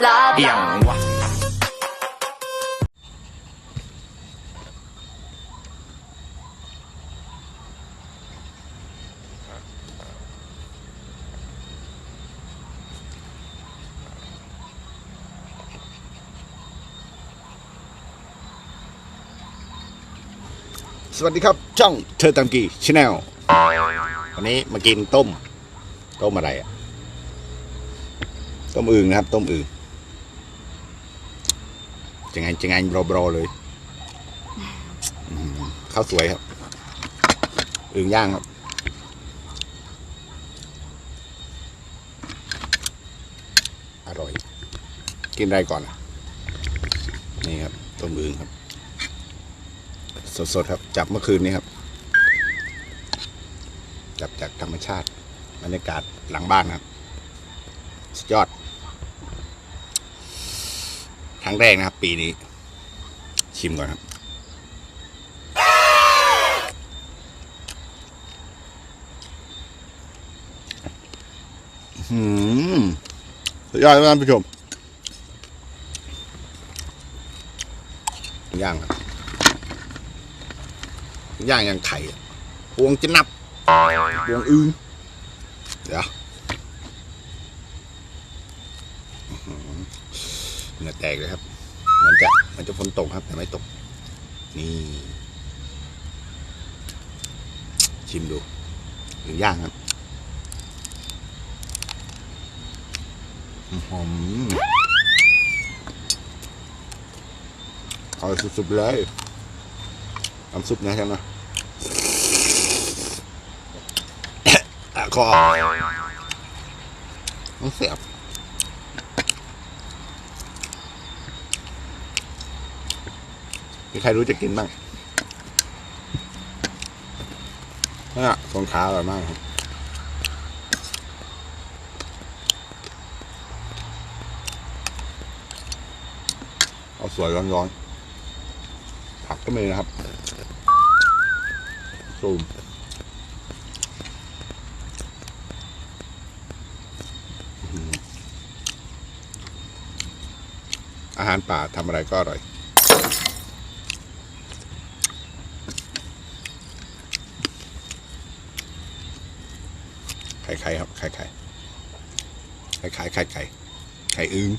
blah เอี่ยง blah. วะสวัสดีครับช่องเธอตังกีชาแนลวันนี้มากินต้ม ต้มอะไรอะต้มอึ่งนะครับ ต้มอึ่ง จะไงจะไงบรบรเลยข้าวสวยครับอึ่งย่างครับอร่อย กินอะไรก่อนอะนี่ครับต้มอึ่งครับ สดๆครับ จับเมื่อคืนนี้ครับ จับจากธรรมชาติบรรยากาศหลังบ้านครับ สุดยอด ครั้งแรกนะครับ ปีนี้ ชิมก่อนครับ อืมสุดยอดครับท่านผู้ชมย่างครับย่างยังไข่พวงจะนับพวงอึ้งเดี๋ยวอื้อหือเหงื่อ แตกเลยครับ มันจะมันจะฝนตกครับ แต่ไม่ตก นี่ ชิมดูหรือย่างครับอื้อหอมเอาสุดๆเลยน้ำซุปนะใช่ไหมอะคอต้องเสียบ มีใครรู้จะกินบ้างนี่สงขาอร่อยมากครับเอาสวยร้อนๆผักก็มีนะครับซูมอาหารป่าทำอะไรก็อร่อย ไข่ไข่ครับไข่ไข่ไข่ไข่ไข่ไข่ไข่อึ้ง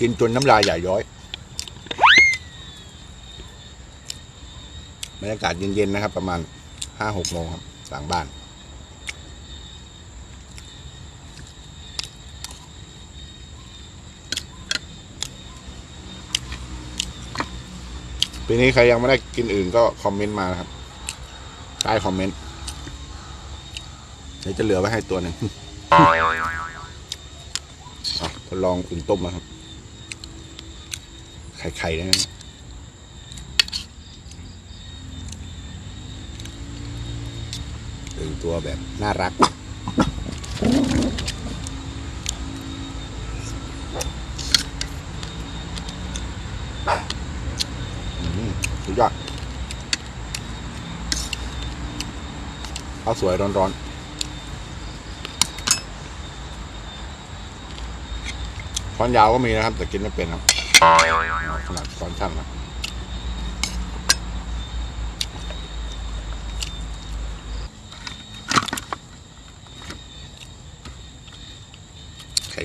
กินจนน้ำลายใหญ่ย้อยบรรยากาศเย็นๆนะครับประมาณ ห้าหกโมงครับ หลังบ้าน ปีนี้ใครยังไม่ได้กินอื่นก็คอมเมนต์มานะครับ ใต้คอมเมนต์เดี๋ยวจะเหลือไว้ให้ตัวหนึ่งทดลองอึ่งต้มนะครับ ไข่ไข่ๆนะ อึ่งตัวแบบน่ารักอืมสุดยอดข้าวสวยร้อนๆช้อนยาวก็มีนะครับ แต่กินไม่เป็นครับขนาดช้อนสั้นนะ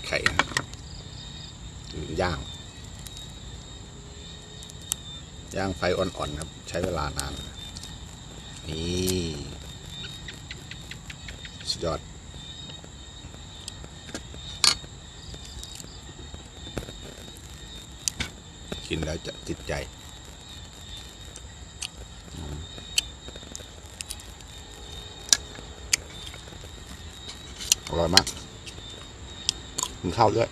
ไข่ย่าง ย่างไฟอ่อนๆครับ ใช้เวลานาน นี่สุดยอดกินแล้วจะติดใจ อร่อยมาก มันเข้าวด้วย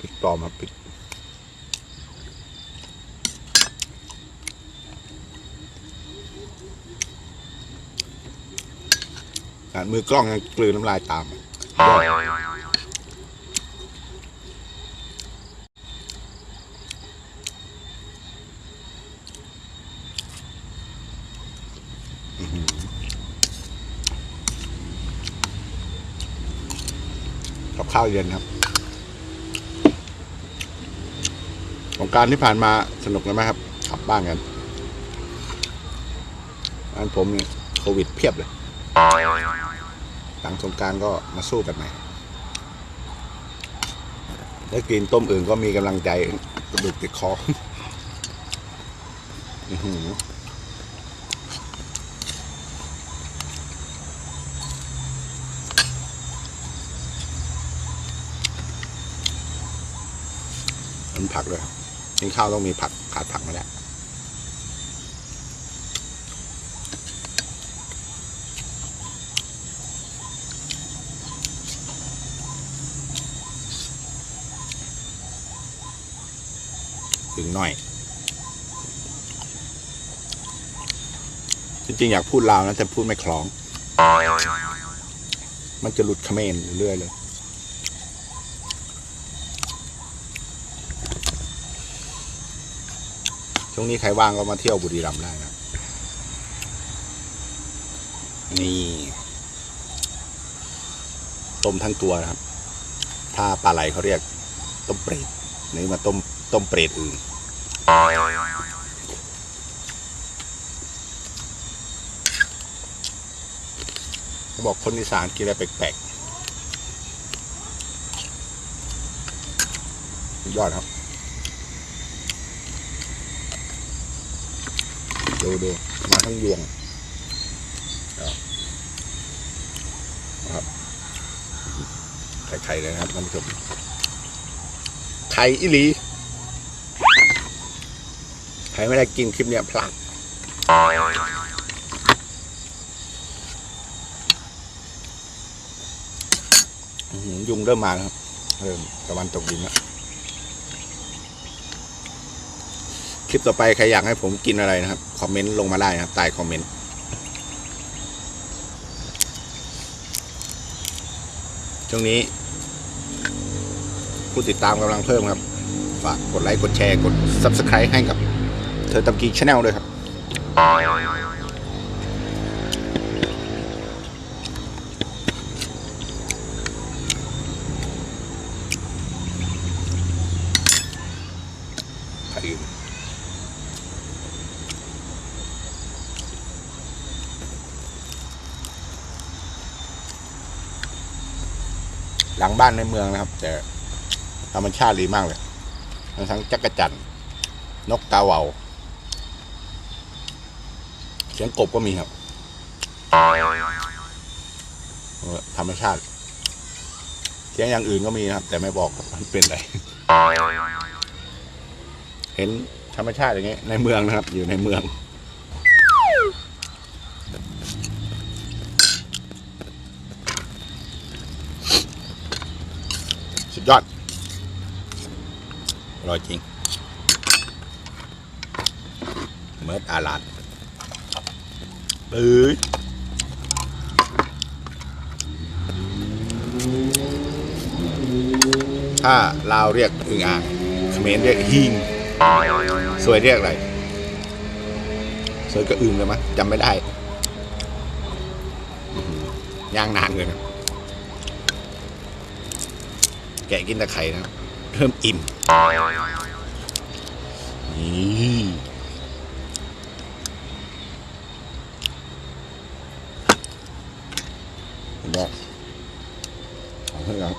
ปิดต่อมาปิดมือกล้องยังกลืนน้ำลายตาม กับข้าวเย็นครับสงการที่ผ่านมาสนุกเลยไหมครับกลับบ้านกันบ้านผมเนี่ยโควิดเพียบเลย หลังสงการก็มาสู้กันใหม่ได้กินต้มอื่นก็มีกำลังใจกระดูกติดคอ มันผักด้วยครับกินข้าวต้องมีผักขาดผักไม่ได้ถึงหน่อย จริงๆ อยากพูดลาวนะ แต่พูดไม่คล้อง มันจะหลุดเขมรเรื่อยๆเลย ช่วงนี้ใครว่างก็มาเที่ยวบุรีรัมย์ได้นะนี่ต้มทั้งตัวนะครับ ถ้าปลาไหลเขาเรียก ต้มเปรตนี่มาต้มต้มเปรตอื่นเขาบอกคนอีสานกินอะไรแปลกๆยอดครับ ดูดูมาทั้งยวงนะครับไข่ๆเลยนะครับท่านผู้ชมไข่อิลีใครไม่ได้กินคลิปเนี้ยพลาดยุงเริ่มมาแล้วครับเริ่มตะวันตกดินแล้วค ลิปต่อไปใครอยากให้ผมกินอะไรนะครับ คอมเมนต์ลงมาได้นะครับใต้คอมเมนต์ช่วงนี้ ผู้ติดตามกำลังเพิ่มครับ ฝากกดไลค์ กดแชร์ กด Subscribe ให้กับ เธอตำกีชาแนลด้วยครับ ไข่อื่น หลังบ้านในเมืองนะครับ แต่ธรรมชาติดีมากเลย ทั้งจักรจันทร์นกกาเหว่าเสียงกบก็มีครับ ธรรมชาติ เสียงอย่างอื่นก็มีนะครับ แต่ไม่บอกมันเป็นอะไรเห็นธรรมชาติอย่างเงี้ยในเมืองนะครับ อยู่ในเมือง ยอดอร่อยจริงเมิร์ดอาลาดปื๊ดถ้าลาวเรียกอึ่งอ่างเขมรเรียกฮิงสวยเรียกอะไรสวยก็อึ่งเลยมั้ยจำไม่ได้ย่างนานเลยนะ แกะกินต่ไข่นะเริ่มอิ่มนี่เห็นไหมของเพื่อนครับ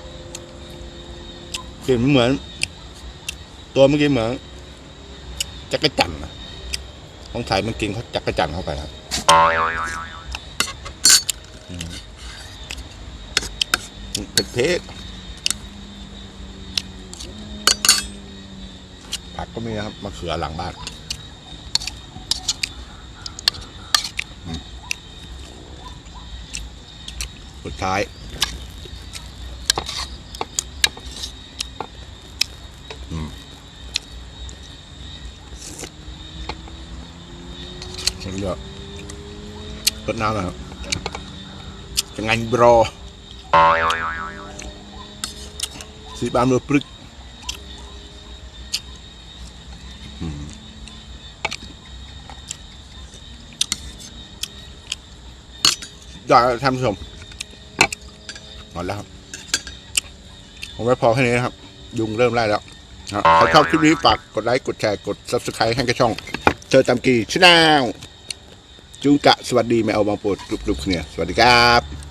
กลิ่นเหมือน ตัวเมื่อกี้เหมือนจักรจันทร์นะต้องใส่มันกินเขาจักรจันทร์เข้าไปครับเป็นเพช ผักก็มีนะครับมะเขือหลังบ้านสุดท้ายอืมเดี๋ยวรดน้ำน่อยครับจะไงบรอสีบามเรือปรึกอืม ยอดท่านผู้ชมหมดแล้วครับ ผมไว้พอแค่นี้นะครับ ยุงเริ่มไล่แล้วใครชอบคลิปนี้ฝากกดไลค์ กดแชร์ กด subscribe ให้กับช่องเจอตามกีชแนลจุงกะ สวัสดีแมวบางโปรดกรุบๆเนี่ยสวัสดีครับ